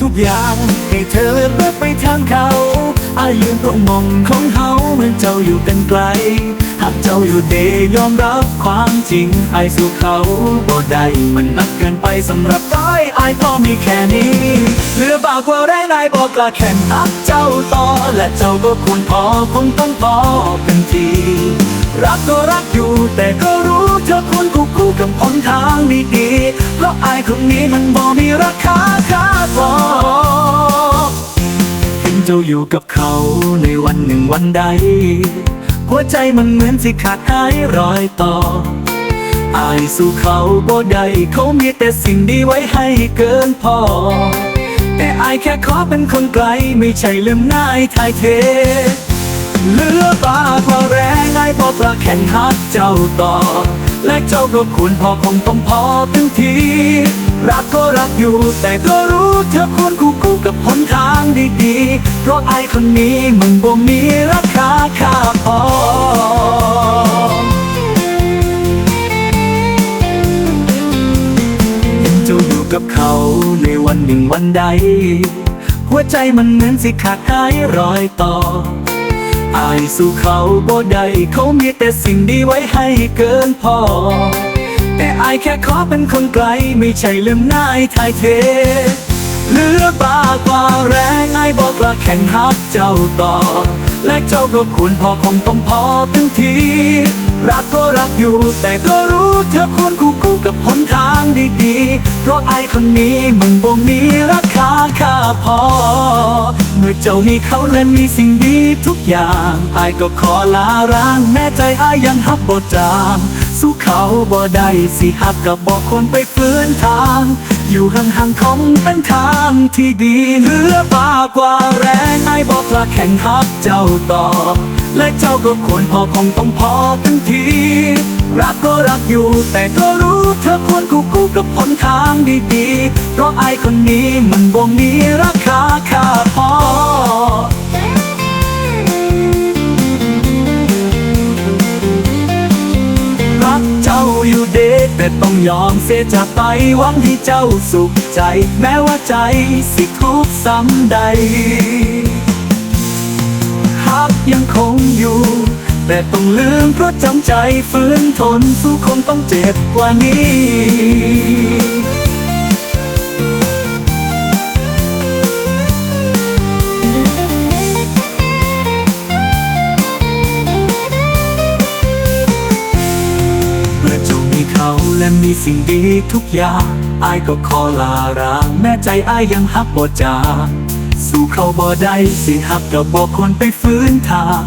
ทุกอย่างให้เธอเลือกไปทางเขาอายืนตรงมองของเขาเหมือนเจ้าอยู่กันไกล หากเจ้าอยู่เดยอมรับความจริงไอายสู่เขาบ่ได้มันนักเกินไปสำหรับต้อยไอายก็มีแค่นี้เหลือบากว่าแรงนายบอกกล้าแข่งทักเจ้าต่อ และเจ้าก็ควรพอคงต้องพอกันทีรักก็รักอยู่แต่ก็รู้เธอควรคู่คู่กับหนทางดีๆเพราะอายคนนี้มันบ่มีราคาค่า จ้าอยู่กับเขาในวันหนึ่งวันใด หัวใจมันเหมือนสิขาดหายรอยต่ออายสู่เขาบ่ได้เขามีแต่สิ่งดีไว้ให้เกินพอ แต่อายแค่ขอเป็นคนไกล ไม่ใช่ลืมง่ายทายเทเหลือปากว่าแรงไอ้บอกละแข่งฮักเจ้าต่อ และเจ้าก็ควรพอคงต้องพอถึงที รักก็รักอยู่ แต่ก็รู้เธอควรคู่คู่กับหนทางดีๆ เพราะไอ้คนนี้มันบ่มีราคาค่าพอเห็นเจ้าอยู่กับเขาในวันหนึ่งวันใด หัวใจมันเหมือนสิขาดหายรอยต่ออายสู่เขาบ่ได้เขามีแต่สิ่งดีไว้ให้เกินพอ แต่อายแค่ขอเป็นคนไกล ไม่ใช่ลืมง่ายทายเทเหลือบากว่าแรงไอ้บอกละแข่งฮักเจ้าต่อ และเจ้าก็ควรพอคงต้องพอถึงที รักก็รักอยู่แต่ก็รู้เธอควรคู่คู่กับหนทางดีๆ เพราะไอ้คนนี้มันบ่มีราคาค่าพอ เมื่อเจ้ามีเขาและมีสิ่งดีทุกอย่างไอ้ก็ขอลาร้างแม้ใจไอ้ยังฮับบ่จาง สู้เขาบ่ได้สิฮับกับบ่คนไปฟื้นทาง อยู่ห่างๆคงเป็นทางที่ดีเหลือบากว่าแรงไอ้บอกลาแข่งฮักเจ้าต่อ และเจ้าก็ควรพอคงต้องพอทั้งที รักก็รักอยู่แต่ก็รู้เธอควรคู่คู่กับหนทางดีๆ เพราะไอ้คนนี้มันบ่มีราคาค่าพอ ต้องยอมเสียจากไปหวังให้เจ้าสุขใจ แม้ว่าใจสิทุกซ้ำใดฮักยังคงอยู่ แต่ต้องลืมเพราะจำใจฝืนทนสู้คงต้องเจ็บกว่านี้ และมีสิ่งดีทุกอย่างอายก็ขอลารางแม้ใจอายยังฮักบ่จาสู้เขาบ่ได้สิฮักก็บ่ควรไปฟื้นทาง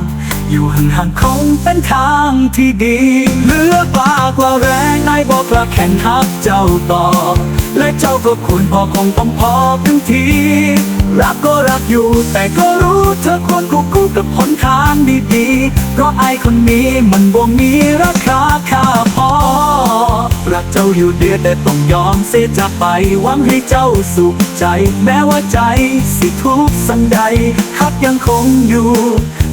อยู่ห่างๆคงเป็นทางที่ดีเหลือบากว่าแรงนายบอกลาแข่งฮักเจ้าต่อ และเจ้าก็ควรพอคงต้องพอถึงที รักก็รักอยู่แต่ก็รู้เธอควรคู่คู่กับหนทางดีๆเพราะไอคนนี้มันบ่มีราคาค่าพอ รักเจ้าอยู่เดียวแต่ต้องยอมเสียจะไปหวังให้เจ้าสุขใจ แม้ว่าใจสิทุกสันใดฮักยังคงอยู่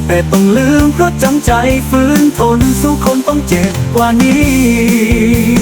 แต่ต้องลืมเพราะจำใจฝืนทนสู้คนต้องเจ็บกว่านี้